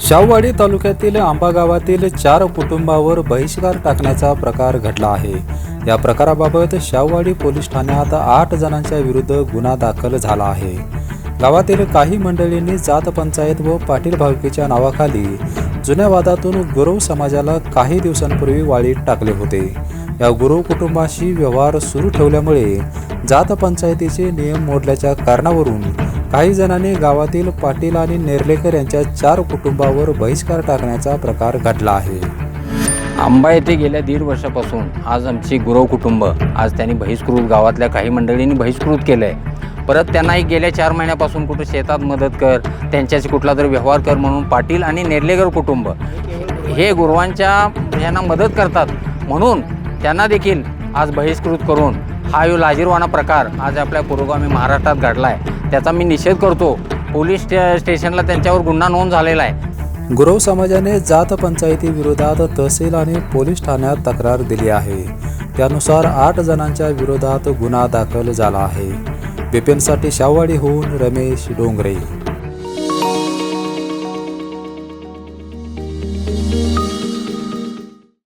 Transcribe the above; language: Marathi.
शाहूवाडी तालुक्यातील आंबा गावातील चार कुटुंबावर बहिष्कार टाकण्याचा प्रकार घडला आहे. या प्रकाराबाबत शाहूवाडी पोलीस ठाण्यात आठ जणांच्या विरुद्ध गुन्हा दाखल झाला आहे. गावातील काही मंडळींनी जात पंचायत व पाटील भावकीच्या नावाखाली जुन्या वादातून गुरव समाजाला काही दिवसांपूर्वी वाळीत टाकले होते. या गुरव कुटुंबाशी व्यवहार सुरू ठेवल्यामुळे जात पंचायतीचे नियम मोडल्याच्या कारणावरून काही जणांनी गावातील पाटील आणि नेर्लेकर यांच्या चार कुटुंबावर बहिष्कार टाकण्याचा प्रकार घडला आहे. आंबा येथे गेल्या दीड वर्षापासून आज आमची गुरव कुटुंब आज त्यांनी बहिष्कृत गावातल्या काही मंडळींनी बहिष्कृत केलं आहे परत त्यांनाही गेल्या चार महिन्यापासून कुठं शेतात मदत कर त्यांच्याशी कुठला तरी व्यवहार कर म्हणून पाटील आणि नेर्लेकर कुटुंब हे गुरवांच्या यांना मदत करतात म्हणून त्यांना देखील आज बहिष्कृत करून हा यो लाजीरवाणा प्रकार आज आपल्या पुरोगामी महाराष्ट्रात घडला आहे त्याचा मी निषेध करतो. पोलीस स्टे स्टेशनला त्यांच्यावर गुन्हा नोंद झालेला आहे. गुरव समाजाने जात पंचायती विरोधात तहसील आणि पोलीस ठाण्यात तक्रार दिली आहे. त्यानुसार आठ जणांच्या विरोधात गुन्हा दाखल झाला आहे. बिपिनसाठी शाहवाडीहून रमेश डोंगरे.